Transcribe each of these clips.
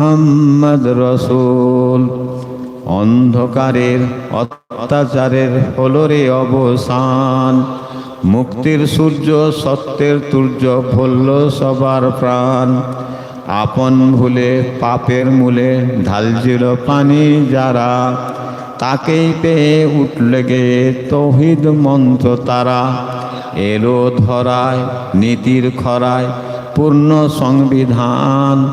মোহাম্মদ রসুল। অন্ধকারের, অত্যাচারের হলো রে অবসান। মুক্তির সূর্য, সত্যের তুর্য ভরল সবার প্রাণ। আপন ভুলে, পাপের মূলে ঢালছিল পানি যারা। তাকেই পেয়ে উঠলে গে তহিদ মন্ত্র তারা। এলো ধরায়, নীতির খরায় পূর্ণ সংবিধান।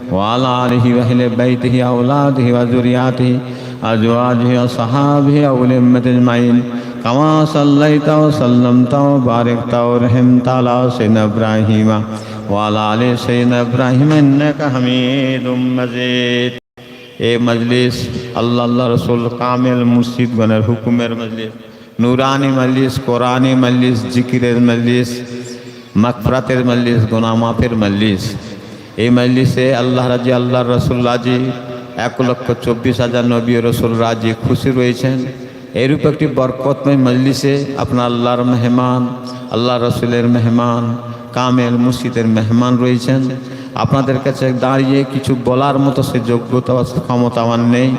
وعلى آله وأهل بيته أولاده وذرياته أزواجه وصحابه أولي الأمة أجمعين كما صليت وسلمت وباركت ورحمت على سيدنا إبراهيم وعلى آل سيدنا إبراهيم إنك حميد مجيد এ মজলিস আল্লাহ আল্লাহ রসুল কামেল মুর্শিদগণের হুকুমের মজলিস নুরানি মজলিস কোরআনি মজলিস জিকিরের মজলিস মকফরাতের মজলিস গোনামাফের মজলিস এই মজলিসে আল্লাহ রাজি আল্লাহ রসুল রাজি। এক লক্ষ চব্বিশ হাজার নবী রসুল রাজি, খুশি রয়েছেন। এরূপ একটি বরকতময় মজলিসে আপনার আল্লাহর মেহমান, আল্লাহ রসুলের মেহমান, কামেল মুর্শিদের মেহমান রয়েছেন। আপনাদের কাছে দাঁড়িয়ে কিছু বলার মতো সে যোগ্যতা বা ক্ষমতা আমার নেই।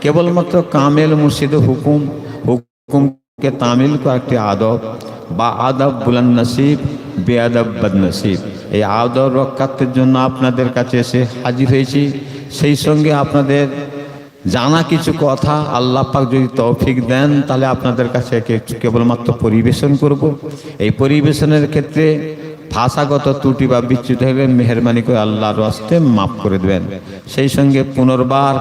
কেবলমাত্র কামেল মুর্শিদ হুকুম, হুকুমকে তামিল কয়েকটি আদব, বা আদব বুলান নসিব বেআদব বদনসিব। এই আদর রক্ষার্থের জন্য আপনাদের কাছে এসে হাজির হয়েছি। সেই সঙ্গে আপনাদের জানা কিছু কথা আল্লাহ পাক যদি তৌফিক দেন, তাহলে আপনাদের কাছে কেবলমাত্র পরিবেশন করব। এই পরিবেশনের ক্ষেত্রে ভাষাগত ত্রুটি বা বিচ্যুত হলে মেহরবানি করে আল্লাহর রাস্তে মাফ করে দেবেন। সেই সঙ্গে পুনর্বার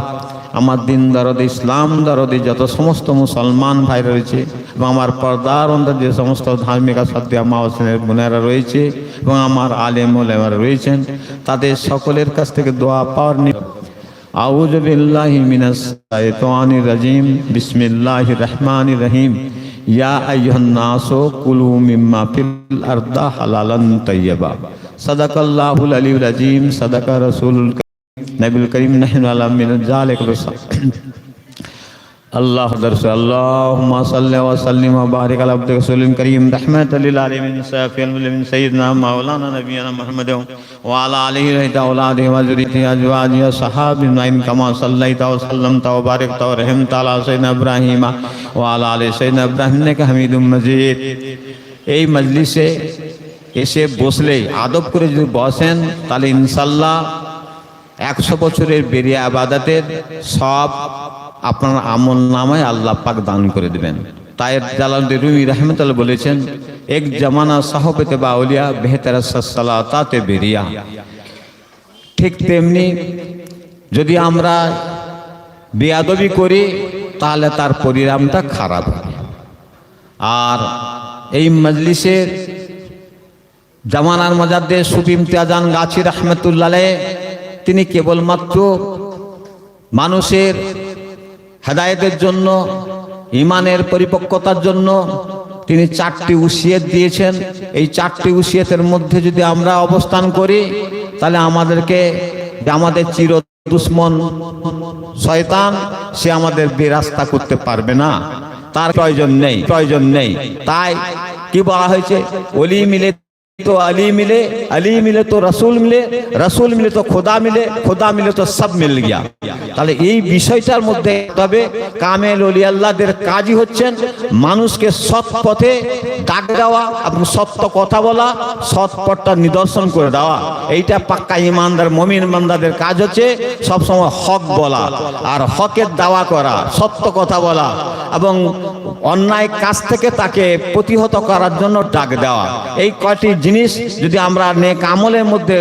আমার দিন দরদ, ইসলাম দরদি, যত সমস্ত মুসলমান ভাই রয়েছে এবং আমার পর্দার অন্তর যে সমস্ত ধার্মিক সাধ্য মা হোসেনের বোনেরা রয়েছে এবং আমার আলেম ওলেমারা রয়েছেন, তাদের সকলের কাছ থেকে দোয়া পাওয়ার আউজ বিল্লাহি মিনাস রাজিম, বিসমিল্লাহির রহমানির রহিম। ইয়া আইয়ুহান নাসু কুলু মিম্মা ফিল আরদা হালালান তাইয়্যিবা। সাদাকাল্লাহুল আলিয়ুল আযীম, সাদাকা রাসূলুল نبي الكريم نحن على من ذلك الله درس اللهم صل وسلم وبارك على عبدك رسول الكريم رحمة للعالمين سافي المؤمنين سيدنا مولانا نبينا محمد وعلى آله رحمة أولاده وزريته أزواجه صحابه نعيم كما صليت وسلمت وباركت ورحمت على سيدنا إبراهيم وعلى آله سيدنا إبراهيم نك حميد مجيد أي مجلس এসে বসলে আদব করে যদি বসেন তাহলে ইনশাআল্লাহ একশো বছরের বেরিয়ে আবাদাতের সব আপনার আমল নামায় আল্লাহ পাক দান করে দেবেন। তাই জালালুদ্দিন রুমি রহমতুল্লাহ বলেছেন, এক জামানা সাহবেতে বা আউলিয়া বেহতারা সালাতাতে বেরিয়া। ঠিক তেমনি যদি আমরা বেয়াদবি করি, তাহলে তার পরিণামটা খারাপ হবে। আর এই মজলিসের জামানার মজাদ্দে সুফি ইমতিয়াজান গাছি রহমতুল্লাহ তিনি কেবলমাত্র মানুষের হেদায়েতের জন্য ইমানের পরিপক্কতার জন্য তিনি চারটি উসিয়ত দিয়েছেন। এই চারটি উসিয়তের মধ্যে যদি আমরা অবস্থান করি, তাহলে আমাদেরকে আমাদের চির দুশ্মন শয়তান, সে আমাদের বেরাস্তা করতে পারবে না। তার প্রয়োজন নেই প্রয়োজন নেই। তাই কি বলা হয়েছে? অলি মিলে তো আলী মিলে আলী মিলে তো রসুল মিলে রসুল মিলে তো খোদা মিলে খোদা মিলে তো সব মিল গিয়া তাহলে এই বিষয়টার মধ্যে তবে কামেল অলি আল্লাহদের কাজই হচ্ছেন মানুষকে সৎ পথে ডাক দেওয়া এবং সত্য কথা বলা সৎ পথটা নিদর্শন করে দেওয়া এইটা পাক্কা ইমানদার মমিন ইমানদারদের কাজ হচ্ছে সবসময় হক বলা আর হকের দাওয়া করা সত্য কথা বলা এবং অন্যায় কাজ থেকে তাকে প্রতিহত করার জন্য ডাক দেওয়া। এই কয়টি জিনিস যদি আমরা নেক আমলের মধ্যে,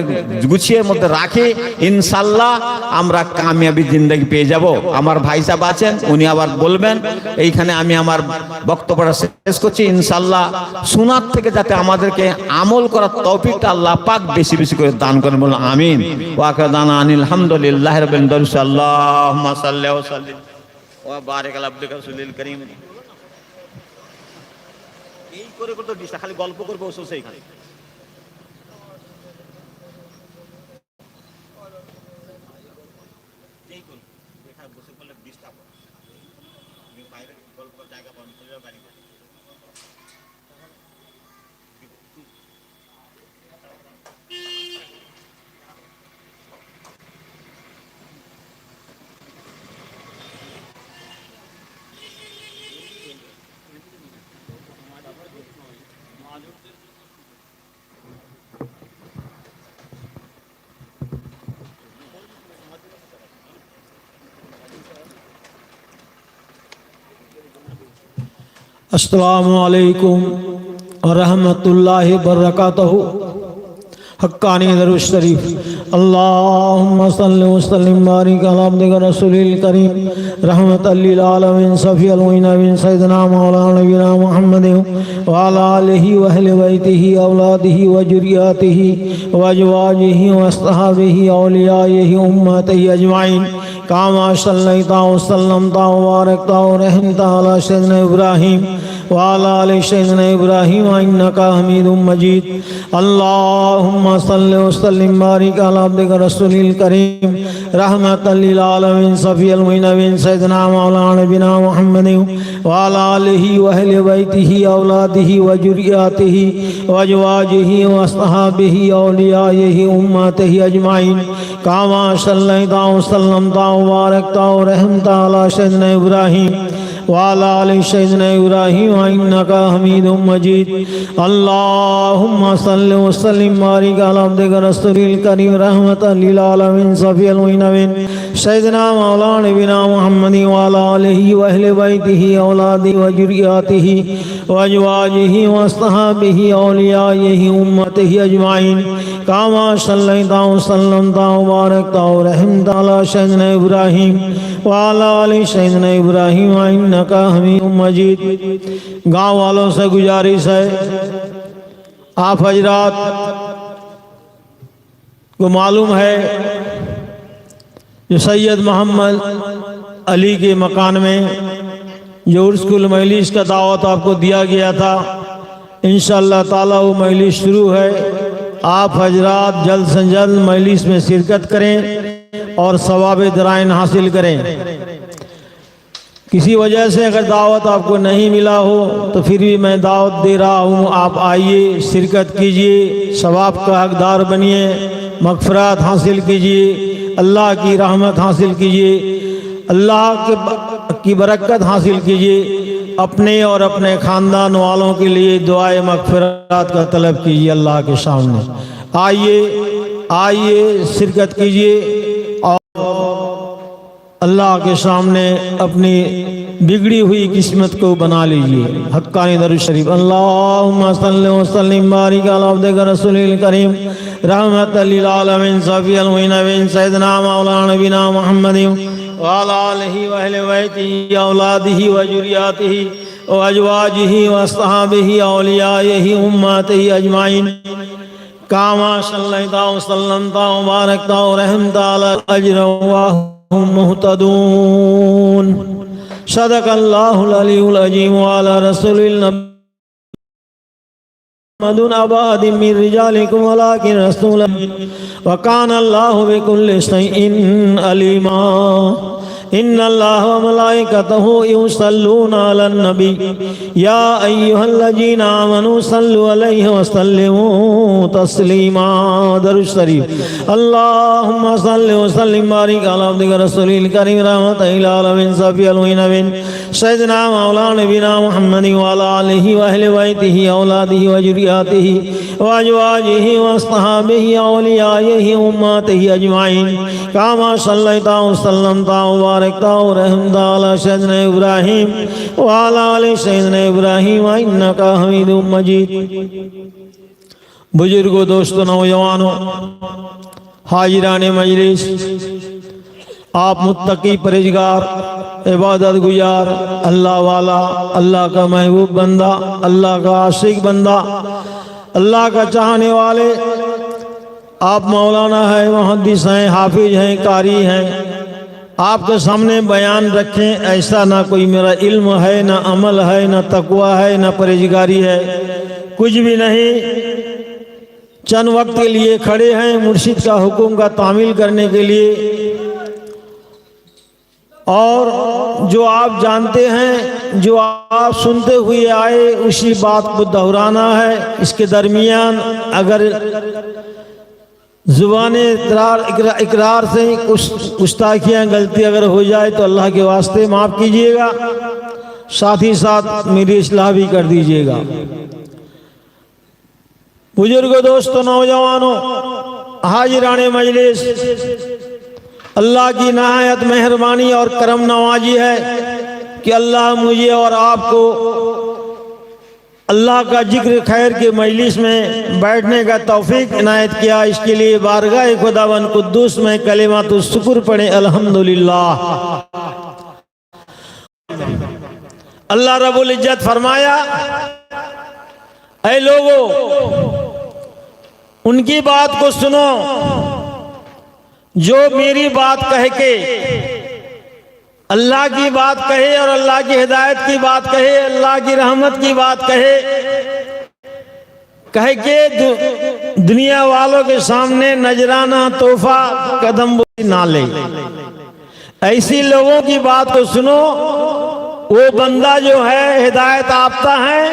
গুছিয়ে মধ্যে রাখি ইনশাল্লাহ আমরা কামিয়াবি জিন্দগি পেয়ে যাব। আমার ভাই সাহেব আছেন, উনি আবার বলবেন, এইখানে আমি আমার বক্তব্যটা শেষ করছি ইনশাল্লাহ শোনার থেকে যাতে আমাদেরকে আমল করার তৌফিকটা আল্লাহ পাক বেশি বেশি করে দান করেন বলুন, আমিন। ওয়াকা দান আনিল হামদুলিল্লাহ রবিন দরুসাল্লাহ সাল্লাহ সাল্লাম। ওয়া বারেক আলা আব্দুল রাসূলিল করিম। এই করে করে তো খালি গল্প করবে, ওসব সেইখানে السلام علیکم ورحمۃ اللہ وبرکاتہ۔ حقانی درو شریف۔ اللہم صلی وسلم بارک علی عبدک رسول الکریم۔ رحمت للعالمین، صفی المین سیدنا مولانا نبینا محمد وعلى آلہ وأهل بیتہ اولادہ وجریاتہ وازواجہ واصحابہ اولیائہ امتہ اجمعین۔ کاما صلیتا وسلمتا وبارکتا ورحمتا علی سیدنا ابراہیم وعلى آل سيدنا إبراهيم إنك حميد مجيد اللهم صل وسلم بارك على عبدك رسول الكريم رحمة للعالمين صفي المؤمنين سيدنا مولانا نبينا محمد وعلى آله وأهل بيته أولاده وذرياته وأزواجه وأصحابه أوليائه أمته أجمعين كما صليت وسلمت مبارک وباركت رحم تعالی سيدنا ابراہیم وعلى آل سيدنا إبراهيم إنك حميد مجيد. اللهم صل وسلم بارك على عبدك رسول الكريم رحمة للعالمين، صفي المؤمنين سيدنا مولانا نبينا محمد وعلى آله وأهل بيته أولاده وذرياته وأزواجه وأصحابه أوليائه أمته أجمعين. كما صليت وسلمت وباركت ورحمت على سيدنا إبراهيم وعلى آل سيدنا إبراهيم، إنك کا حميد مجيد گاؤں والوں سے گزارش ہے۔ آپ حضرات، کو معلوم ہے جو سید محمد علی کے مکان میں جو اسکول مجلس کا دعوت آپ کو دیا گیا تھا، انشاءاللہ تعالی وہ مجلس شروع ہے۔ آپ حضرات جلد سے جلد مجلس میں شرکت کریں اور ثواب درائن حاصل کریں۔ کسی وجہ سے اگر دعوت آپ کو نہیں ملا ہو تو پھر بھی میں دعوت دے رہا ہوں، آپ آئیے، شرکت کیجیے ثواب کا حقدار بنیے، مغفرات حاصل کیجیے اللہ کی رحمت حاصل کیجیے اللہ کے کی برکت حاصل کیجیے اپنے اور اپنے خاندان والوں کے لیے دعائے مغفرات کا طلب کیجیے اللہ کے سامنے۔ آئیے آئیے، شرکت کیجیے اور اللہ کے سامنے اپنی بگڑی ہوئی قسمت کو بنا لیجیے۔ حقانی در شریف۔ اللہم صلی وسلم بارک علی عبدک رسول الکریم۔ رحمت للعالمین۔ صفی المینوین سیدنا مولانا نبینا محمد وعلى آله وأهل بيته أولاده وجرياته وأزواجه وأصحابه أوليائه أماته أجمعين كما صليت وسلمت وباركت ورحمت على الأجر وهم مهتدون صدق الله العلي العظيم وعلى رسول النبي محمد أباد من رجالكم ولكن رسول وكان الله بكل شيء عليما إن الله وملائكته يصلون على النبي يا أيها الذين آمنوا صلوا عليه وسلموا تسليما در الشريف اللهم صل وسلم بارك على عبدك رسول الكريم رحمة العالمين صفي المؤمنين سيدنا مولانا نبينا محمد وعلى آله وأهل بيته أولاده وذرياته وأزواجه وأصحابه أوليائه أماته أجمعين. كما صليت وسلمت وباركت ورحمت على سيدنا إبراهيم وعلى آل سيدنا إبراهيم إنك حميد مجيد. بزرگوں دوستوں نوجوانوں حاضران مجلس، آپ متقی پرہزگار عبادت گزار، اللہ والا، اللہ کا محبوب بندہ، اللہ کا عاشق بندہ اللہ کا چاہنے والے۔ آپ مولانا ہیں محدث ہیں، حافظ ہیں، قاری ہیں۔ آپ کے سامنے بیان رکھیں، ایسا نہ کوئی میرا علم ہے، نہ عمل ہے، نہ تقوی ہے، نہ پرہیزگاری ہے۔ کچھ بھی نہیں۔ چند وقت کے لیے کھڑے ہیں، مرشد کا حکم کا تعمیل کرنے کے لیے۔ اور جو آپ جانتے ہیں، جو آپ سنتے ہوئے آئے، اسی بات کو دہرانا ہے۔ اس کے درمیان اگر زبان اقرار، اقرار- سے کچھ گستاخیاں غلطی اگر ہو جائے تو اللہ کے واسطے معاف کیجیے گا۔ ساتھ ہی ساتھ میری اصلاح بھی کر دیجیے گا۔ بزرگ دوستوں نوجوانوں حاضران مجلس اللہ کی نہایت مہربانی اور کرم نوازی ہے کہ اللہ مجھے اور آپ کو اللہ کا ذکر خیر کے مجلس میں بیٹھنے کا توفیق عنایت کیا۔ اس کے لیے بارگاہ خداون قدوس میں کلمات الشکر پڑھیں۔ الحمدللہ۔ اللہ رب العزت فرمایا، اے لوگو، ان کی بات کو سنو۔ جو میری بات کہہ کے اللہ کی بات کہے اور اللہ کی ہدایت کی بات کہے، اللہ کی رحمت کی بات کہے کہے کہ دنیا والوں کے سامنے نجرانہ، تحفہ، قدم نہ لے۔ ایسی لوگوں کی بات کو سنو، وہ بندہ جو ہے، ہدایت آپتا ہے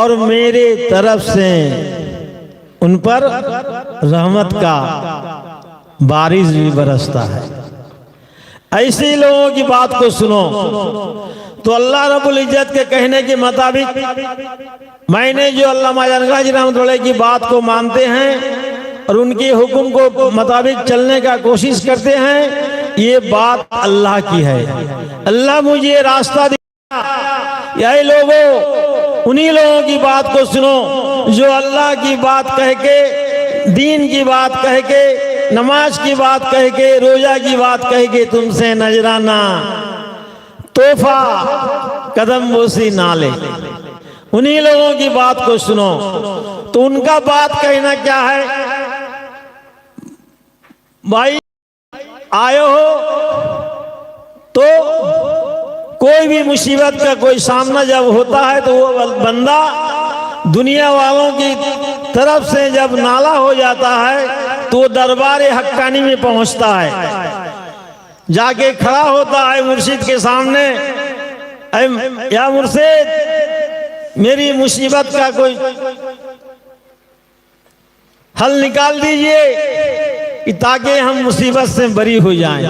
اور میرے طرف سے ان پر رحمت کا بارش بھی برستا ہے۔ ایسے لوگوں کی بات کو سنو۔ تو اللہ رب العزت کے کہنے کے مطابق میں نے جو اللہ جی رحمت اللہ کی بات کو مانتے ہیں اور ان کے حکم کو مطابق چلنے کا کوشش کرتے ہیں، یہ بات اللہ کی ہے۔ اللہ مجھے راستہ دیا یہ لوگوں، انہی لوگوں کی بات کو سنو جو اللہ کی بات کہہ کے، دین کی بات کہہ کے نماز کی بات کہہ کے، روزہ کی بات کہہ کے تم سے نجرانہ تحفہ، قدم بوسی نہ لے۔ انہی لوگوں کی بات کو سنو۔ تو ان کا بات کہنا کیا ہے؟ بھائی، آئے ہو تو کوئی بھی مصیبت کا کوئی سامنا جب ہوتا ہے تو وہ بندہ دنیا والوں کی طرف سے جب نالا ہو جاتا ہے تو دربار حقانی میں پہنچتا ہے۔ جا کے کھڑا ہوتا ہے مرشد کے سامنے۔ اے یا مرشد، میری مصیبت کا کوئی حل نکال دیجیے تاکہ ہم مصیبت سے بری ہو جائیں۔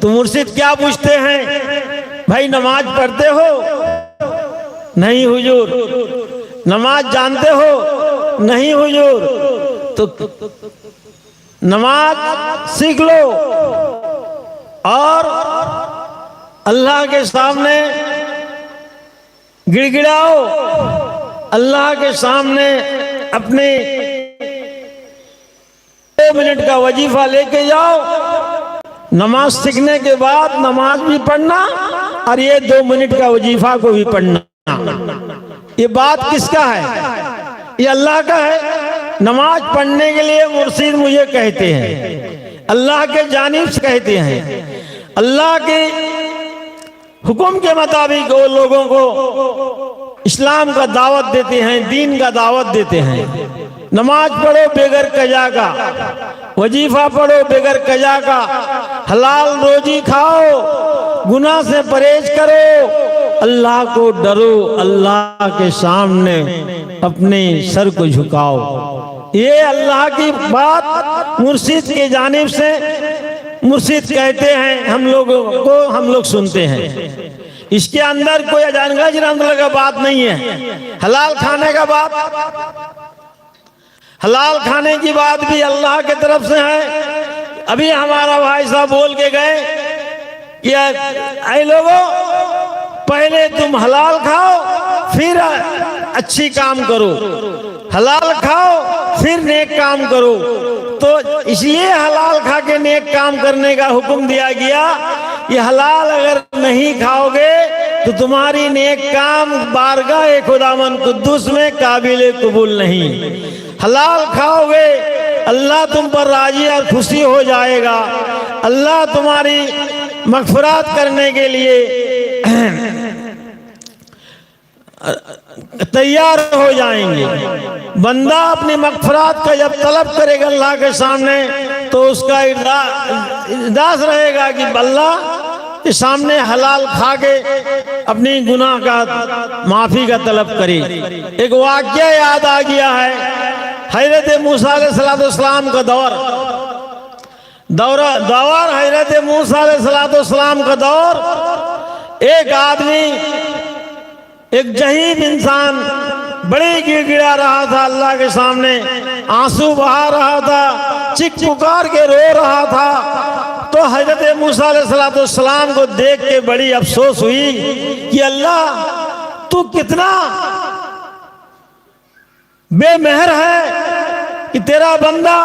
تو مرشد کیا پوچھتے ہیں؟ بھائی، نماز پڑھتے ہو؟ نہیں حضور۔ نماز جانتے ہو؟ نہیں حضور۔ تو نماز سیکھ لو۔ اور اللہ کے سامنے گڑ گڑاؤ اللہ کے سامنے اپنے دو منٹ کا وظیفہ لے کے جاؤ۔ نماز سیکھنے کے بعد نماز بھی پڑھنا اور یہ دو منٹ کا وظیفہ کو بھی پڑھنا۔ یہ بات کس کا ہے؟ یہ اللہ کا ہے۔ نماز پڑھنے کے لیے مرشید مجھے کہتے ہیں۔ اللہ کے جانب سے کہتے ہیں۔ اللہ کے حکم کے مطابق وہ لوگوں کو اسلام کا دعوت دیتے ہیں، دین کا دعوت دیتے ہیں۔ نماز پڑھو بغیر قجا کا، وظیفہ پڑھو بغیر قجا کا، حلال روزی کھاؤ۔ گناہ سے پرہیز کرو۔ اللہ کو ڈرو، اللہ کے سامنے اپنے سر کو جھکاؤ۔ یہ اللہ کی بات مرشد کی جانب سے مرشد کہتے ہیں، ہم لوگوں کو ہم لوگ سنتے ہیں۔ اس کے اندر کوئی اجانگاج جی، رحمت کا بات نہیں ہے۔ حلال کھانے کا بات۔ حلال کھانے کی بات بھی اللہ کے طرف سے ہے۔ ابھی ہمارا بھائی صاحب بول کے گئے۔ اے لوگوں پہلے تم حلال کھاؤ، پھر اچھی کام کرو۔ حلال کھاؤ، پھر نیک کام کرو۔ تو اس لیے حلال کھا کے نیک کام کرنے کا حکم دیا گیا۔ یہ حلال اگر نہیں کھاؤ گے، تو تمہاری نیک کام بارگاہ خداون قدوس میں قابل قبول نہیں۔ حلال کھاؤ گے، اللہ تم پر راضی اور خوشی ہو جائے گا۔ اللہ تمہاری مغفرات کرنے کے لیے تیار ہو جائیں گے۔ بندہ اپنی مغفرات کا جب طلب کرے گا اللہ کے سامنے، تو اس کا ارداس رہے گا کہ اللہ کے سامنے حلال کھا کے اپنی گناہ کا، معافی کا طلب کرے۔ ایک واقعہ یاد آ گیا ہے حیرت موسیٰ علیہ السلام کا دور۔ دور حضرت موسیٰ علیہ السلام کا دور۔ ایک آدمی، ایک جہیب انسان بڑی گر گڑا رہا تھا اللہ کے سامنے، آنسو بہا رہا تھا، چک پکار کے رو رہا تھا۔ تو حضرت موسیٰ علیہ السلام کو دیکھ کے بڑی افسوس ہوئی کہ اللہ، تو کتنا بے مہر ہے کہ تیرا بندہ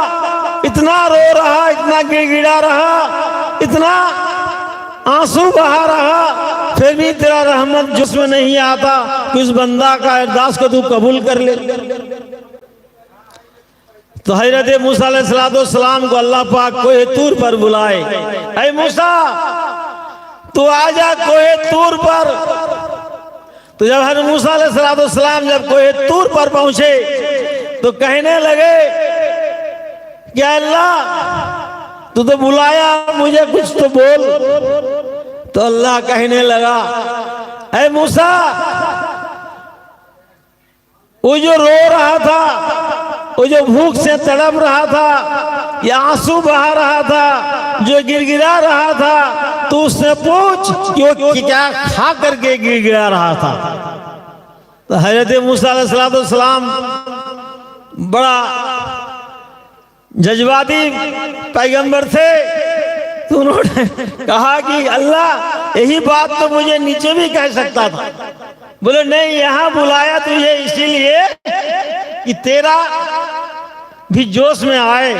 اتنا رو رہا، اتنا گڑ گڑا رہا، اتنا آنسو بہا رہا، پھر بھی تیرا رحمت جس میں نہیں آتا کہ اس بندہ کا ارداس کو تو قبول کر لے۔ تو حضرت موسیٰ علیہ السلام کو اللہ پاک کوہ تور پر بلائے۔ اے موسیٰ، تو آجا کوہ تور پر۔ تو جب حضرت موسیٰ علیہ السلام جب کوہ تور پر پہنچے، تو کہنے لگے کہ اللہ، تو تو بلایا، مجھے کچھ تو بول۔ تو اللہ کہنے لگا، اے موسیٰ، وہ جو رو رہا تھا، وہ جو بھوک سے تڑپ رہا تھا یا آنسو بہا رہا تھا، جو گر گرا رہا تھا، تو اس نے پوچھ کہ کیا کھا کر کے گر گرا رہا تھا؟ تو حضرت موسیٰ علیہ السلام بڑا جذباتی پیغمبر تھے۔ تو انہوں نے کہا کہ اللہ یہی بات تو مجھے نیچے بھی کہہ سکتا تھا۔ بولے، نہیں، یہاں بلایا تجھے اسی لیے کہ تیرا بھی جوش میں آئے،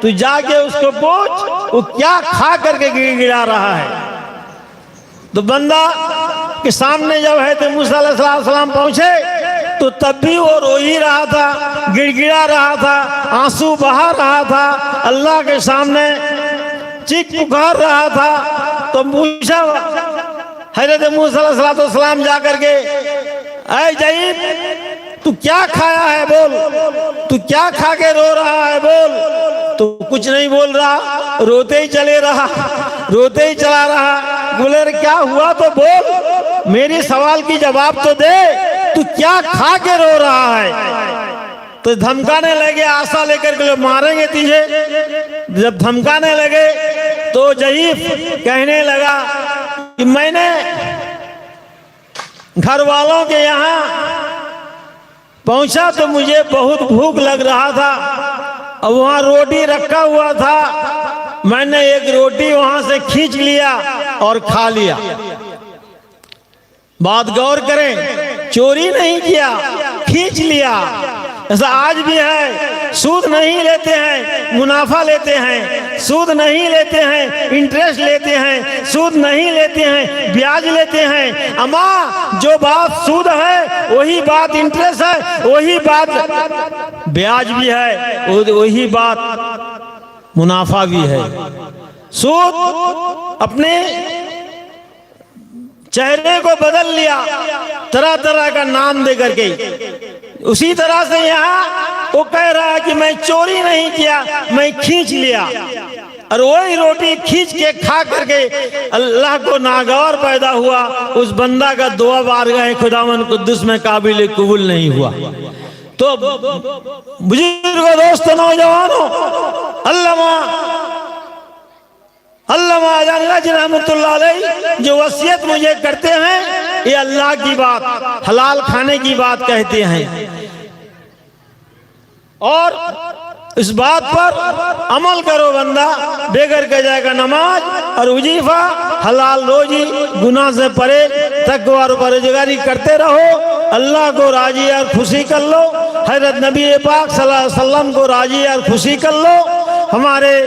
تو جا کے اس کو پوچھ، وہ کیا کھا کر کے گڑ گڑا رہا ہے۔ تو بندہ کے سامنے جب ہے تو موسیٰ علیہ السلام پہنچے تو تب بھی وہ رو ہی رہا تھا گڑ گڑا رہا تھا، آنسو بہا رہا تھا، اللہ کے سامنے چک پکار رہا تھا۔ تو موسا حضرت موسیٰ علیہ السلام جا کر کے، اے جعید، تو کیا کھایا ہے بول؟ تو کیا کھا کے رو رہا ہے بول؟ تو کچھ نہیں بول رہا، روتے ہی چلے رہا، روتے ہی چلا رہا۔ بولے کیا ہوا تو بول؟ میری سوال کی جواب تو دے۔ تو کیا کھا کے رو رہا ہے؟ تو دھمکانے لگے، آسا لے کر کے ماریں گے تجھے۔ جب دھمکانے لگے تو جعیف کہنے لگا کہ میں نے گھر والوں کے یہاں پہنچا تو مجھے بہت بھوک لگ رہا تھا۔ اور وہاں روٹی رکھا ہوا تھا۔ میں نے ایک روٹی وہاں سے کھینچ لیا اور کھا لیا۔ بات غور کریں۔ چوری نہیں کیا، کھینچ لیا۔ ایسا آج بھی ہے، سود نہیں لیتے ہیں، منافع لیتے ہیں، سود نہیں لیتے ہیں انٹرسٹ لیتے ہیں، سود نہیں لیتے ہیں، بیاج لیتے ہیں۔ اما، جو بات سود ہے، وہی بات انٹرسٹ ہے، وہی بات بیاج بھی ہے، وہی بات منافع بھی ہے۔ سود اپنے چہرے کو بدل لیا، طرح طرح کا نام دے کر کے۔ اسی طرح سے یہاں وہ کہہ رہا کہ میں چوری نہیں کیا، میں کھینچ لیا۔ اور وہی روٹی کھینچ کے کھا کر کے اللہ کو ناگور پیدا ہوا۔ اس بندہ کا دعا بار گئے خداون قدس میں قابل قبول نہیں ہوا۔ تو بزرگ دوست نوجوانوں علامہ علامہ آزاد جی اللہ علیہ، جو وصیت مجھے کرتے ہیں، یہ اللہ کی بات، حلال کھانے کی بات کہتے ہیں۔ اور اس بات پر عمل کرو بندہ، بغیر کے جائے گا نماز اور وجیفہ حلال روزی، گناہ سے پرے تقوار پرہیزگاری کرتے رہو۔ اللہ کو راضی اور خوشی کر لو۔ حضرت نبی پاک صلی اللہ علیہ وسلم کو راضی اور خوشی کر لو۔ ہمارے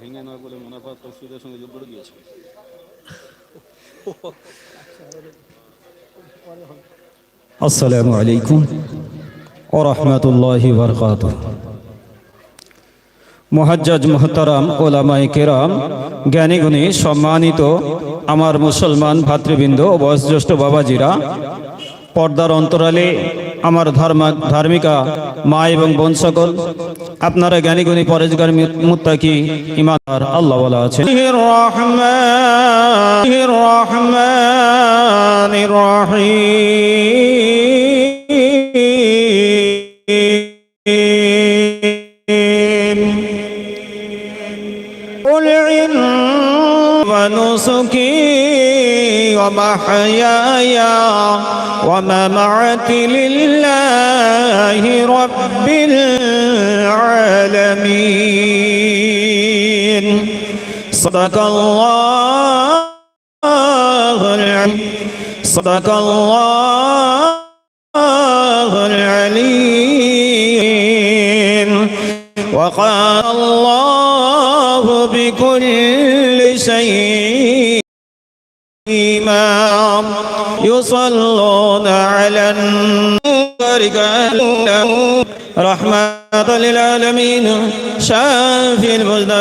ভেঙে না বলে মুনাফা তসুদের সঙ্গে যোগ করে দিয়েছে আসসালামু আলাইকুম ও রহমতুল্লাহি বরকাত মহাজ্জাজ মোহতারাম ওলামাই কেরাম, জ্ঞানীগুণী, সম্মানিত আমার মুসলমান ভাতৃবৃন্দ ও বয়োজ্যেষ্ঠ বাবাজিরা, পর্দার অন্তরালে আমার ধর্মা, ধার্মিকা মা এবং বোন সকল, আপনারা জ্ঞানীগুণী পরেজগার মুত্তাকি, ইমানদার আল্লাহ বলা আছেন। রহমান রহমান قل ونسكي ومحياي ومماتي لله رب العالمين. صدق الله العظيم. صدق الله وقال الله بكل شيء إمام يصلون على النور رحمة للعالمين شافي المذنبين.